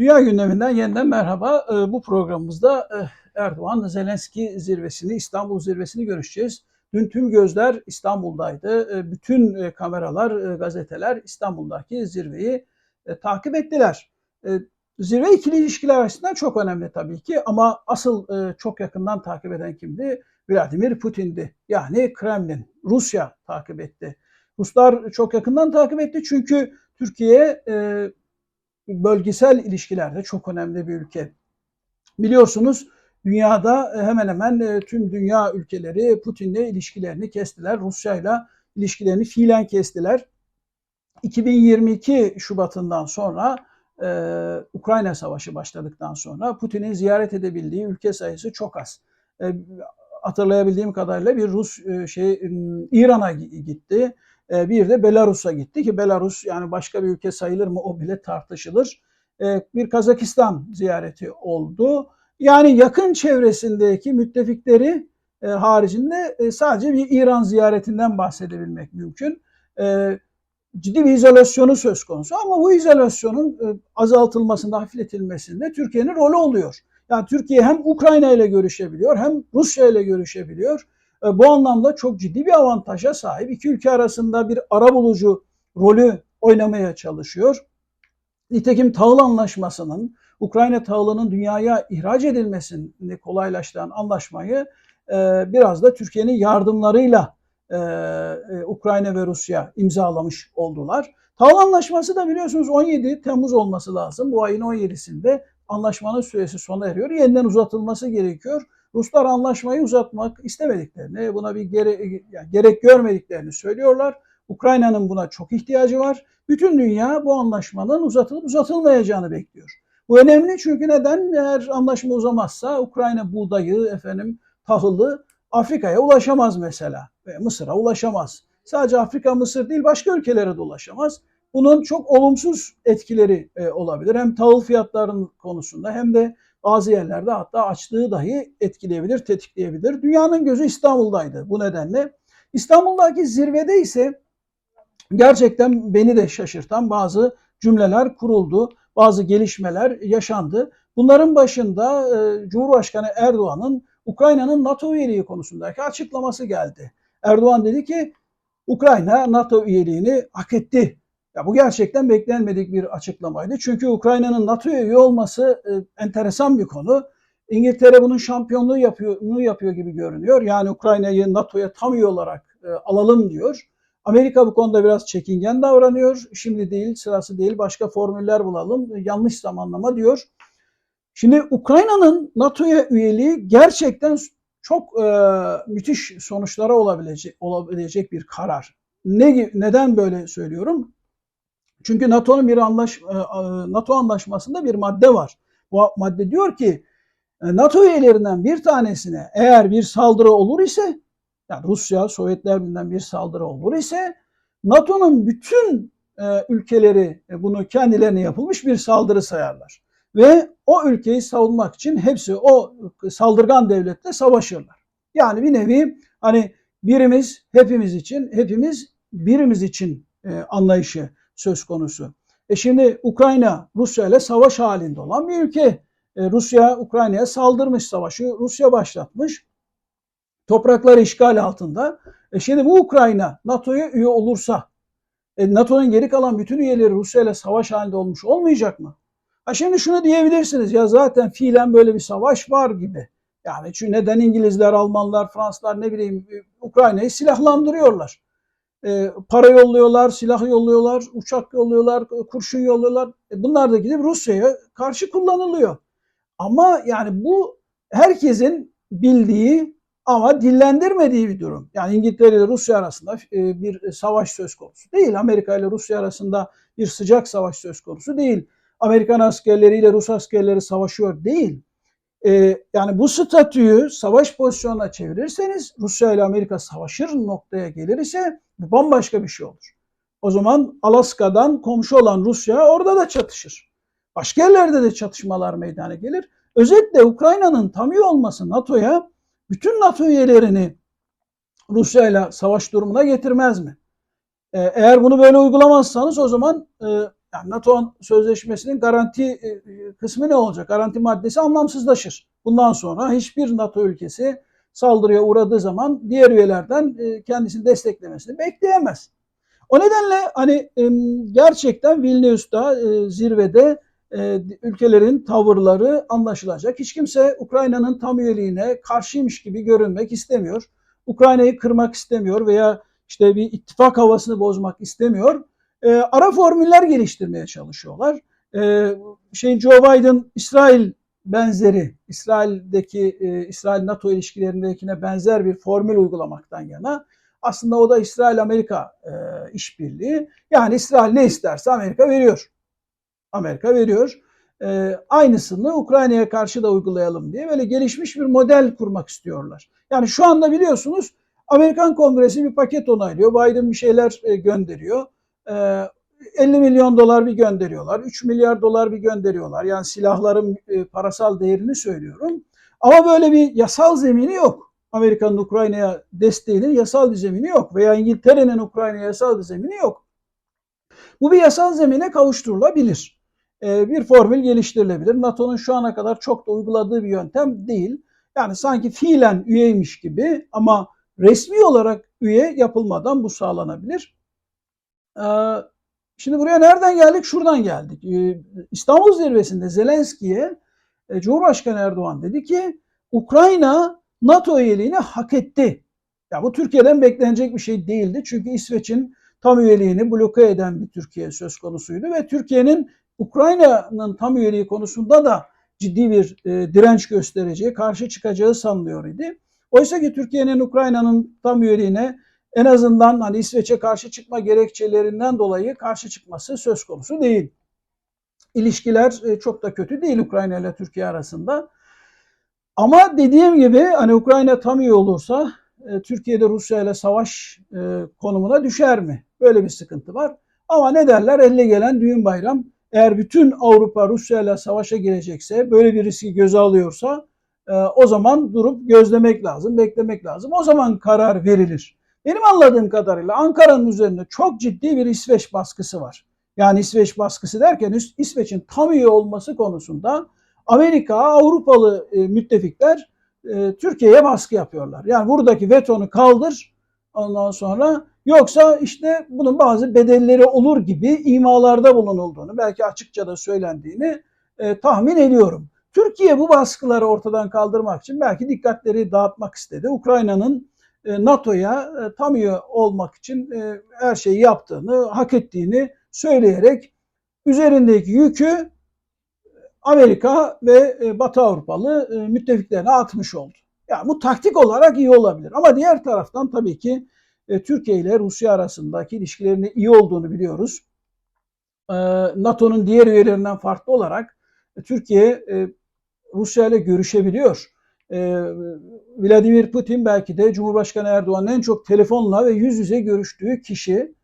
Dünya gündeminden yeniden merhaba. Ee, Bu programımızda eh, Erdoğan Zelenski zirvesini, İstanbul zirvesini görüşeceğiz. Dün tüm gözler İstanbul'daydı. Ee, Bütün eh, kameralar, eh, gazeteler İstanbul'daki zirveyi takip ettiler. Zirve ikili ilişkiler açısından çok önemli tabii ki ama asıl çok yakından takip eden kimdi? Vladimir Putin'di. Yani Kremlin, Rusya takip etti. Ruslar çok yakından takip etti çünkü Türkiye bölgesel ilişkilerde çok önemli bir ülke. Biliyorsunuz dünyada e, hemen hemen e, tüm dünya ülkeleri Putin'le ilişkilerini kestiler. Rusya'yla ilişkilerini fiilen kestiler. 2022 Şubat'ından sonra e, Ukrayna Savaşı başladıktan sonra Putin'in ziyaret edebildiği ülke sayısı çok az. E, hatırlayabildiğim kadarıyla bir Rus e, şey İran'a gi- gitti. E, bir de Belarus'a gitti ki Belarus yani başka bir ülke sayılır mı o bile tartışılır. E, bir Kazakistan ziyareti oldu. Yani yakın çevresindeki müttefikleri e, haricinde e, sadece bir İran ziyaretinden bahsedebilmek mümkün. E, ciddi bir izolasyonu söz konusu ama bu izolasyonun e, azaltılmasında, hafifletilmesinde Türkiye'nin rolü oluyor. Yani Türkiye hem Ukrayna ile görüşebiliyor hem Rusya ile görüşebiliyor. E, Bu anlamda çok ciddi bir avantaja sahip. İki ülke arasında bir arabulucu rolü oynamaya çalışıyor. Nitekim tahıl anlaşmasının Ukrayna tahılının dünyaya ihraç edilmesini kolaylaştıran anlaşmayı e, biraz da Türkiye'nin yardımlarıyla e, Ukrayna ve Rusya imzalamış oldular. Tahıl anlaşması da biliyorsunuz 17 Temmuz olması lazım. Bu ayın 17'sinde anlaşmanın süresi sona eriyor. Yeniden uzatılması gerekiyor. Ruslar anlaşmayı uzatmak istemediklerini, buna bir gere, yani gerek görmediklerini söylüyorlar. Ukrayna'nın buna çok ihtiyacı var. Bütün dünya bu anlaşmanın uzatılıp uzatılmayacağını bekliyor. Bu önemli çünkü neden? Eğer anlaşma uzamazsa Ukrayna buğdayı, efendim tahılı Afrika'ya ulaşamaz mesela. Ve Mısır'a ulaşamaz. Sadece Afrika, Mısır değil başka ülkelere de ulaşamaz. Bunun çok olumsuz etkileri e, olabilir. Hem tahıl fiyatlarının konusunda hem de bazı yerlerde hatta açlığı dahi etkileyebilir, tetikleyebilir. Dünyanın gözü İstanbul'daydı bu nedenle. İstanbul'daki zirvede ise gerçekten beni de şaşırtan bazı cümleler kuruldu, bazı gelişmeler yaşandı. Bunların başında e, Cumhurbaşkanı Erdoğan'ın Ukrayna'nın NATO üyeliği konusundaki açıklaması geldi. Erdoğan dedi ki Ukrayna NATO üyeliğini hak etti. Ya bu gerçekten beklenmedik bir açıklamaydı. Çünkü Ukrayna'nın NATO'ya üye olması e, enteresan bir konu. İngiltere bunun şampiyonluğu yapıyor, yapıyor gibi görünüyor. Yani Ukrayna'yı NATO'ya tam üye olarak e, alalım diyor. Amerika bu konuda biraz çekingen davranıyor. Şimdi değil, sırası değil, başka formüller bulalım. Yanlış zamanlama diyor. Şimdi Ukrayna'nın NATO'ya üyeliği gerçekten çok e, müthiş sonuçlara olabilecek, olabilecek bir karar. Ne, neden böyle söylüyorum? Çünkü NATO'nun bir anlaş, e, NATO anlaşmasında bir madde var. Bu madde diyor ki e, NATO üyelerinden bir tanesine eğer bir saldırı olur ise yani Rusya, Sovyetler Birliği'nden bir saldırı olur ise NATO'nun bütün e, ülkeleri bunu kendilerine yapılmış bir saldırı sayarlar. Ve o ülkeyi savunmak için hepsi o saldırgan devletle savaşırlar. Yani bir nevi hani birimiz hepimiz için, hepimiz birimiz için anlayışı söz konusu. E şimdi Ukrayna Rusya ile savaş halinde olan bir ülke. E, Rusya Ukrayna'ya saldırmış savaşı, Rusya başlatmış toprakları işgal altında. E şimdi bu Ukrayna NATO'ya üye olursa e, NATO'nun geri kalan bütün üyeleri Rusya ile savaş halinde olmuş olmayacak mı? Ha şimdi şunu diyebilirsiniz ya zaten fiilen böyle bir savaş var gibi. Yani çünkü neden İngilizler, Almanlar, Fransızlar ne bileyim e, Ukrayna'yı silahlandırıyorlar. E, para yolluyorlar, silah yolluyorlar, uçak yolluyorlar, kurşun yolluyorlar. E, bunlar da gidip Rusya'ya karşı kullanılıyor. Ama yani bu herkesin bildiği ama dillendirmediği bir durum. Yani İngiltere ile Rusya arasında e, bir savaş söz konusu değil. Amerika ile Rusya arasında bir sıcak savaş söz konusu değil. Amerikan askerleriyle Rus askerleri savaşıyor değil. Ee, yani bu statüyü savaş pozisyonuna çevirirseniz Rusya ile Amerika savaşır noktaya gelir ise bu bambaşka bir şey olur. O zaman Alaska'dan komşu olan Rusya orada da çatışır. Başka yerlerde de çatışmalar meydana gelir. Özetle Ukrayna'nın tam üye olması NATO'ya bütün NATO üyelerini Rusya ile savaş durumuna getirmez mi? Ee, eğer bunu böyle uygulamazsanız o zaman e, Yani NATO sözleşmesinin garanti e, kısmı ne olacak? Garanti maddesi anlamsızlaşır. Bundan sonra hiçbir NATO ülkesi saldırıya uğradığı zaman diğer üyelerden e, kendisini desteklemesini bekleyemez. O nedenle hani e, gerçekten Vilnius'ta e, zirvede ülkelerin tavırları anlaşılacak. Hiç kimse Ukrayna'nın tam üyeliğine karşıymış gibi görünmek istemiyor. Ukrayna'yı kırmak istemiyor veya işte bir ittifak havasını bozmak istemiyor. Ara formüller geliştirmeye çalışıyorlar. Şey Joe Biden İsrail benzeri İsrail'deki e, İsrail NATO ilişkilerindekine benzer bir formül uygulamaktan yana aslında o da İsrail Amerika e, işbirliği. Yani İsrail ne isterse Amerika veriyor. Amerika veriyor. E, aynısını Ukrayna'ya karşı da uygulayalım diye böyle gelişmiş bir model kurmak istiyorlar. Yani şu anda biliyorsunuz Amerikan Kongresi bir paket onaylıyor. Biden bir şeyler e, gönderiyor. E, 50 milyon dolar bir gönderiyorlar. 3 milyar dolar bir gönderiyorlar. Yani silahların e, parasal değerini söylüyorum. Ama böyle bir yasal zemini yok. Amerika'nın Ukrayna'ya desteğinin yasal bir zemini yok. Veya İngiltere'nin Ukrayna'ya yasal bir zemini yok. Bu bir yasal zemine kavuşturulabilir. E, bir formül geliştirilebilir. NATO'nun şu ana kadar çok da uyguladığı bir yöntem değil. Yani sanki fiilen üyeymiş gibi ama resmi olarak üye yapılmadan bu sağlanabilir. Şimdi buraya nereden geldik? Şuradan geldik. Ee, İstanbul Zirvesi'nde Zelenski'ye e, Cumhurbaşkanı Erdoğan dedi ki Ukrayna NATO üyeliğini hak etti. Ya bu Türkiye'den beklenecek bir şey değildi. Çünkü İsveç'in tam üyeliğini bloke eden bir Türkiye söz konusuydu ve Türkiye'nin Ukrayna'nın tam üyeliği konusunda da ciddi bir e, direnç göstereceği, karşı çıkacağı sanılıyor idi. Oysa ki Türkiye'nin Ukrayna'nın tam üyeliğine en azından hani İsveç'e karşı çıkma gerekçelerinden dolayı karşı çıkması söz konusu değil. İlişkiler e, çok da kötü değil Ukrayna ile Türkiye arasında. Ama dediğim gibi hani Ukrayna tam üye olursa e, Türkiye'de Rusya ile savaş e, konumuna düşer mi? Böyle bir sıkıntı var. Ama ne derler? Elle gelen düğün bayram. Eğer bütün Avrupa Rusya ile savaşa girecekse, böyle bir riski göze alıyorsa o zaman durup gözlemek lazım, beklemek lazım. O zaman karar verilir. Benim anladığım kadarıyla Ankara'nın üzerinde çok ciddi bir İsveç baskısı var. Yani İsveç baskısı derken İsveç'in tam üye olması konusunda Amerika, Avrupalı e, müttefikler e, Türkiye'ye baskı yapıyorlar. Yani buradaki vetonu kaldır ondan sonra yoksa işte bunun bazı bedelleri olur gibi imalarda bulunulduğunu belki açıkça da söylendiğini e, tahmin ediyorum. Türkiye bu baskıları ortadan kaldırmak için belki dikkatleri dağıtmak istedi. Ukrayna'nın NATO'ya e, tam üye olmak için e, her şeyi yaptığını, hak ettiğini söyleyerek üzerindeki yükü Amerika ve Batı Avrupalı müttefiklerine atmış oldu. Yani bu taktik olarak iyi olabilir. Ama diğer taraftan tabii ki Türkiye ile Rusya arasındaki ilişkilerinin iyi olduğunu biliyoruz. NATO'nun diğer üyelerinden farklı olarak Türkiye Rusya ile görüşebiliyor. Vladimir Putin belki de Cumhurbaşkanı Erdoğan'ın en çok telefonla ve yüz yüze görüştüğü kişi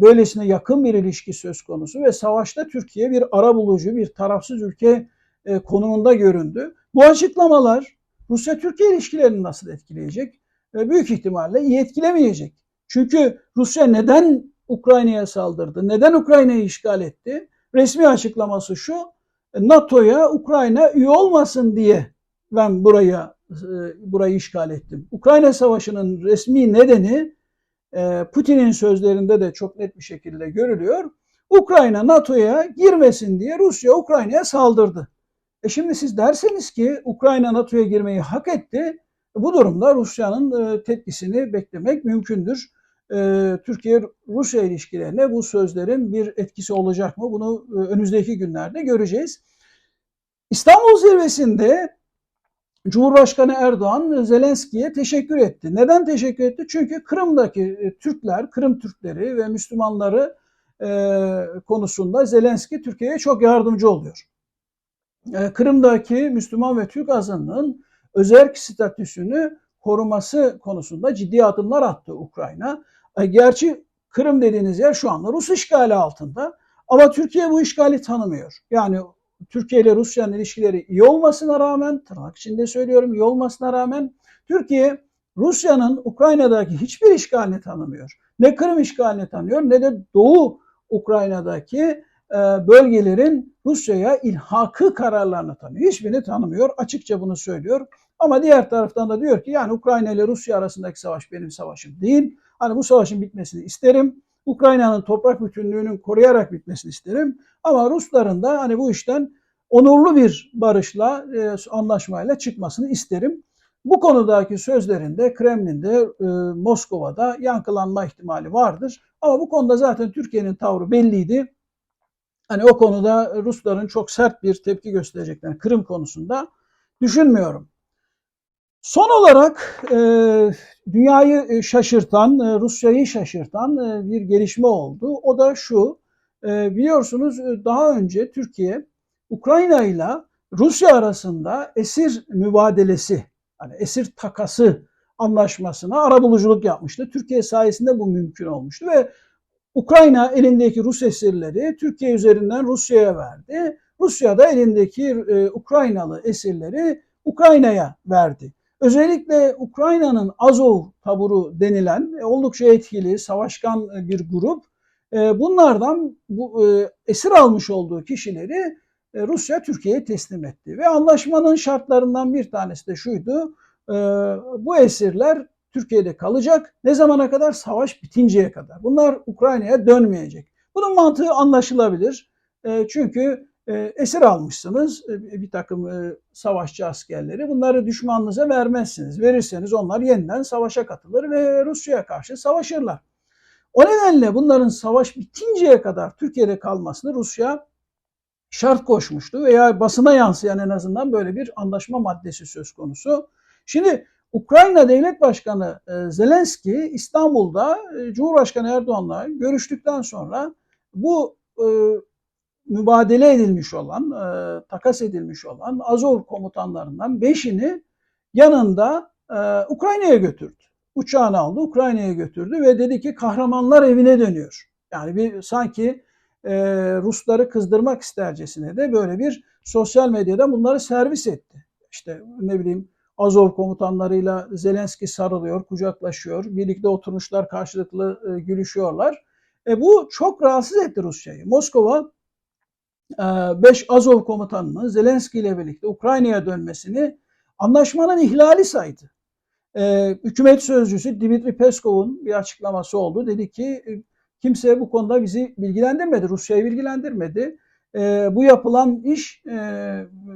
böylesine yakın bir ilişki söz konusu ve savaşta Türkiye bir ara bulucu, bir tarafsız ülke konumunda göründü. Bu açıklamalar Rusya-Türkiye ilişkilerini nasıl etkileyecek? Büyük ihtimalle iyi etkilemeyecek. Çünkü Rusya neden Ukrayna'ya saldırdı? Neden Ukrayna'yı işgal etti? Resmi açıklaması şu, NATO'ya Ukrayna üye olmasın diye ben buraya burayı işgal ettim. Ukrayna Savaşı'nın resmi nedeni Putin'in sözlerinde de çok net bir şekilde görülüyor. Ukrayna NATO'ya girmesin diye Rusya Ukrayna'ya saldırdı. E şimdi siz derseniz ki Ukrayna NATO'ya girmeyi hak etti. Bu durumda Rusya'nın tepkisini beklemek mümkündür. Türkiye-Rusya ilişkilerine bu sözlerin bir etkisi olacak mı? Bunu önümüzdeki günlerde göreceğiz. İstanbul Zirvesi'nde Cumhurbaşkanı Erdoğan Zelenski'ye teşekkür etti. Neden teşekkür etti? Çünkü Kırım'daki Türkler, Kırım Türkleri ve Müslümanları konusunda Zelenski Türkiye'ye çok yardımcı oluyor. Kırım'daki Müslüman ve Türk azınlığın özerk statüsünü koruması konusunda ciddi adımlar attı Ukrayna. Gerçi Kırım dediğiniz yer şu anda Rus işgali altında ama Türkiye bu işgali tanımıyor. Yani Türkiye ile Rusya'nın ilişkileri iyi olmasına rağmen, tırnak içinde söylüyorum iyi olmasına rağmen Türkiye Rusya'nın Ukrayna'daki hiçbir işgalini tanımıyor. Ne Kırım işgalini tanıyor ne de Doğu Ukrayna'daki e, bölgelerin Rusya'ya ilhakı kararlarını tanıyor. Hiçbirini tanımıyor. Açıkça bunu söylüyor. Ama diğer taraftan da diyor ki yani Ukrayna ile Rusya arasındaki savaş benim savaşım değil. Hani bu savaşın bitmesini isterim. Ukrayna'nın toprak bütünlüğünün koruyarak bitmesini isterim. Ama Rusların da hani bu işten onurlu bir barışla, e, anlaşmayla çıkmasını isterim. Bu konudaki sözlerinde Kremlin'de, e, Moskova'da yankılanma ihtimali vardır. Ama bu konuda zaten Türkiye'nin tavrı belliydi. Hani o konuda Rusların çok sert bir tepki göstereceklerini Kırım konusunda düşünmüyorum. Son olarak e, dünyayı şaşırtan, e, Rusya'yı şaşırtan e, bir gelişme oldu. O da şu, e, biliyorsunuz e, daha önce Türkiye Ukrayna ile Rusya arasında esir mübadelesi, hani esir takası anlaşmasına arabuluculuk yapmıştı. Türkiye sayesinde bu mümkün olmuştu ve Ukrayna elindeki Rus esirleri Türkiye üzerinden Rusya'ya verdi. Rusya da elindeki e, Ukraynalı esirleri Ukrayna'ya verdi. Özellikle Ukrayna'nın Azov taburu denilen e, oldukça etkili, savaşkan e, bir grup. E, bunlardan bu esir almış olduğu kişileri Rusya Türkiye'ye teslim etti. Ve anlaşmanın şartlarından bir tanesi de şuydu. Bu esirler Türkiye'de kalacak. Ne zamana kadar? Savaş bitinceye kadar. Bunlar Ukrayna'ya dönmeyecek. Bunun mantığı anlaşılabilir. Çünkü esir almışsınız e, bir takım e, savaşçı askerleri. Bunları düşmanınıza vermezsiniz. Verirseniz onlar yeniden savaşa katılır ve Rusya'ya karşı savaşırlar. O nedenle bunların savaş bitinceye kadar Türkiye'de kalmasını Rusya şart koşmuştu veya basına yansıyan en azından böyle bir anlaşma maddesi söz konusu. Şimdi Ukrayna Devlet Başkanı Zelenski İstanbul'da Cumhurbaşkanı Erdoğan'la görüştükten sonra bu mübadele edilmiş olan, e, takas edilmiş olan Azov komutanlarından beşini yanında e, Ukrayna'ya götürdü. Uçağını aldı, Ukrayna'ya götürdü ve dedi ki kahramanlar evine dönüyor. Yani bir sanki e, Rusları kızdırmak istercesine de böyle bir sosyal medyada bunları servis etti. İşte ne bileyim Azov komutanlarıyla Zelenski sarılıyor, kucaklaşıyor. Birlikte oturmuşlar, karşılıklı e, gülüşüyorlar. E, bu çok rahatsız etti Rusya'yı. Moskova 5 ee, Azov komutanının Zelenski ile birlikte Ukrayna'ya dönmesini anlaşmanın ihlali saydı. Ee, hükümet sözcüsü Dimitri Peskov'un bir açıklaması oldu. Dedi ki e, kimse bu konuda bizi bilgilendirmedi, Rusya'yı bilgilendirmedi. Ee, bu yapılan iş e,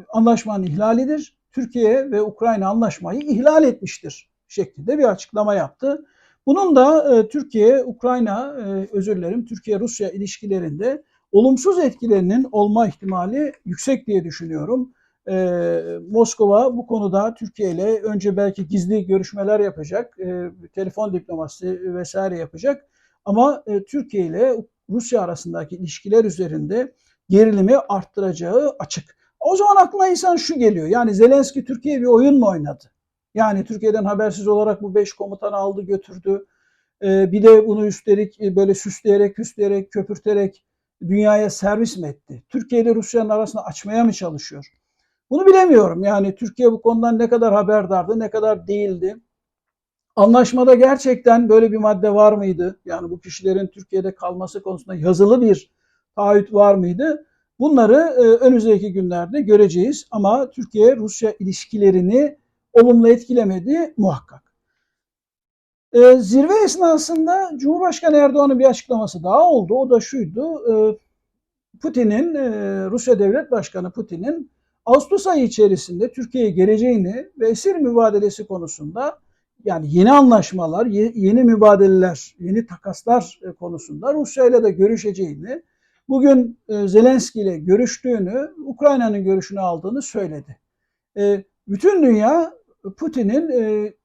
anlaşmanın ihlalidir. Türkiye ve Ukrayna anlaşmayı ihlal etmiştir şeklinde bir açıklama yaptı. Bunun da e, Türkiye-Ukrayna, özür dilerim, Türkiye-Rusya ilişkilerinde olumsuz etkilerinin olma ihtimali yüksek diye düşünüyorum. Ee, Moskova bu konuda Türkiye ile önce belki gizli görüşmeler yapacak, e, telefon diplomasisi vesaire yapacak. Ama e, Türkiye ile Rusya arasındaki ilişkiler üzerinde gerilimi arttıracağı açık. O zaman aklına insan şu geliyor. Yani Zelenski Türkiye bir oyun mu oynadı? Yani Türkiye'den habersiz olarak bu beş komutanı aldı götürdü. Ee, bir de bunu üstelik e, böyle süsleyerek, küsleyerek, köpürterek dünyaya servis mi etti? Türkiye ile Rusya'nın arasında açmaya mı çalışıyor? Bunu bilemiyorum. Yani Türkiye bu konudan ne kadar haberdardı, ne kadar değildi. Anlaşmada gerçekten böyle bir madde var mıydı? Yani bu kişilerin Türkiye'de kalması konusunda yazılı bir taahhüt var mıydı? Bunları e, önümüzdeki günlerde göreceğiz ama Türkiye-Rusya ilişkilerini olumlu etkilemedi muhakkak. E, zirve esnasında Cumhurbaşkanı Erdoğan'ın bir açıklaması daha oldu. O da şuydu. E, Putin'in, e, Rusya Devlet Başkanı Putin'in Ağustos ayı içerisinde Türkiye'ye geleceğini ve esir mübadelesi konusunda yani yeni anlaşmalar, yeni mübadeleler, yeni takaslar e, konusunda Rusya ile de görüşeceğini, bugün e, Zelenski ile görüştüğünü, Ukrayna'nın görüşünü aldığını söyledi. E, bütün dünya Putin'in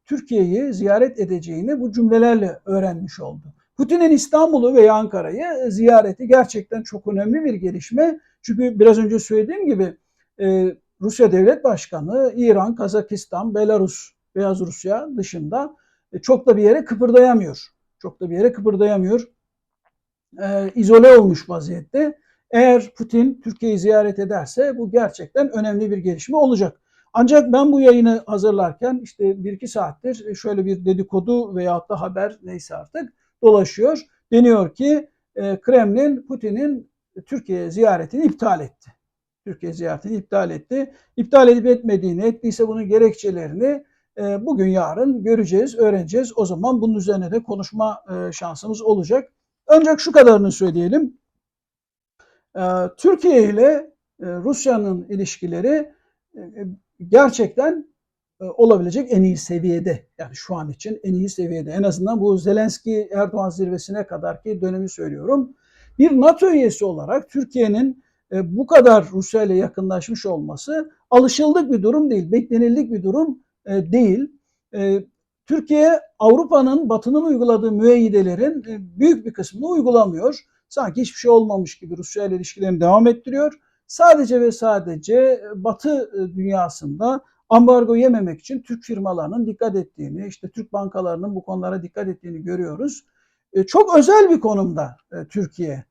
Türkiye'yi ziyaret edeceğini bu cümlelerle öğrenmiş oldu. Putin'in İstanbul'u veya Ankara'yı ziyareti gerçekten çok önemli bir gelişme. Çünkü biraz önce söylediğim gibi e, Rusya Devlet Başkanı İran, Kazakistan, Belarus, Beyaz Rusya dışında e, çok da bir yere kıpırdayamıyor. Çok da bir yere kıpırdayamıyor. E, izole olmuş vaziyette. Eğer Putin Türkiye'yi ziyaret ederse bu gerçekten önemli bir gelişme olacak. Ancak ben bu yayını hazırlarken işte bir iki saattir şöyle bir dedikodu veyahut da haber neyse artık dolaşıyor. Deniyor ki e, Kremlin Putin'in Türkiye ziyaretini iptal etti. Türkiye ziyaretini iptal etti. İptal edip etmediğini, ettiyse bunun gerekçelerini e, bugün yarın göreceğiz, öğreneceğiz. O zaman bunun üzerine de konuşma e, şansımız olacak. Ancak şu kadarını söyleyelim. Türkiye ile Rusya'nın ilişkileri gerçekten e, olabilecek en iyi seviyede. Yani şu an için en iyi seviyede. En azından bu Zelenski Erdoğan zirvesine kadarki dönemi söylüyorum. Bir NATO üyesi olarak Türkiye'nin e, bu kadar Rusya ile yakınlaşmış olması alışıldık bir durum değil, beklenildik bir durum e, değil. Türkiye Avrupa'nın, Batı'nın uyguladığı müeyyidelerin büyük bir kısmını uygulamıyor. Sanki hiçbir şey olmamış gibi Rusya ile ilişkilerini devam ettiriyor. Sadece ve sadece e, Batı e, dünyasında ambargo yememek için Türk firmalarının dikkat ettiğini, işte Türk bankalarının bu konulara dikkat ettiğini görüyoruz. E, çok özel bir konumda Türkiye.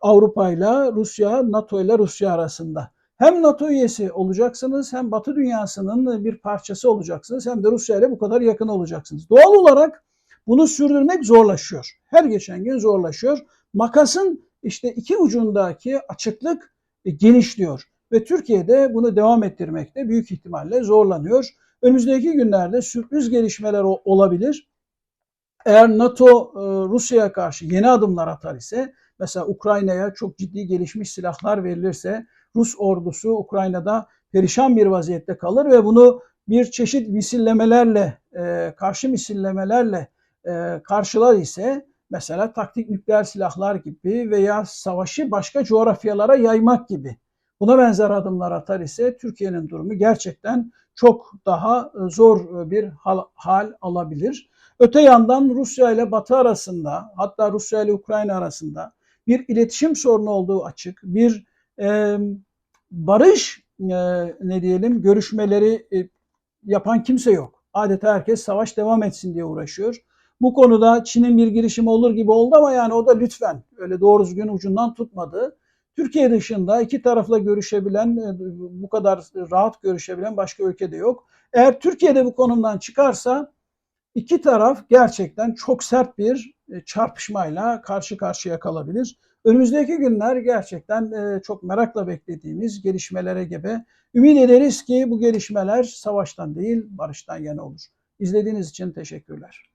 Avrupa ile Rusya, NATO ile Rusya arasında. Hem NATO üyesi olacaksınız hem Batı dünyasının bir parçası olacaksınız hem de Rusya ile bu kadar yakın olacaksınız. Doğal olarak bunu sürdürmek zorlaşıyor. Her geçen gün zorlaşıyor. Makasın işte iki ucundaki açıklık genişliyor ve Türkiye'de bunu devam ettirmekte büyük ihtimalle zorlanıyor. Önümüzdeki günlerde sürpriz gelişmeler olabilir. Eğer NATO Rusya'ya karşı yeni adımlar atar ise mesela Ukrayna'ya çok ciddi gelişmiş silahlar verilirse Rus ordusu Ukrayna'da perişan bir vaziyette kalır ve bunu bir çeşit misillemelerle, karşı misillemelerle karşılar ise mesela taktik nükleer silahlar gibi veya savaşı başka coğrafyalara yaymak gibi buna benzer adımlar atar ise Türkiye'nin durumu gerçekten çok daha zor bir hal, hal alabilir. Öte yandan Rusya ile Batı arasında hatta Rusya ile Ukrayna arasında bir iletişim sorunu olduğu açık. Bir e, barış e, ne diyelim görüşmeleri e, yapan kimse yok. Adeta herkes savaş devam etsin diye uğraşıyor. Bu konuda Çin'in bir girişimi olur gibi oldu ama yani o da lütfen öyle doğru düzgün ucundan tutmadı. Türkiye dışında iki tarafla görüşebilen, bu kadar rahat görüşebilen başka ülkede yok. Eğer Türkiye'de bu konumdan çıkarsa iki taraf gerçekten çok sert bir çarpışmayla karşı karşıya kalabilir. Önümüzdeki günler gerçekten çok merakla beklediğimiz gelişmelere gebe. Ümit ederiz ki bu gelişmeler savaştan değil barıştan yana olur. İzlediğiniz için teşekkürler.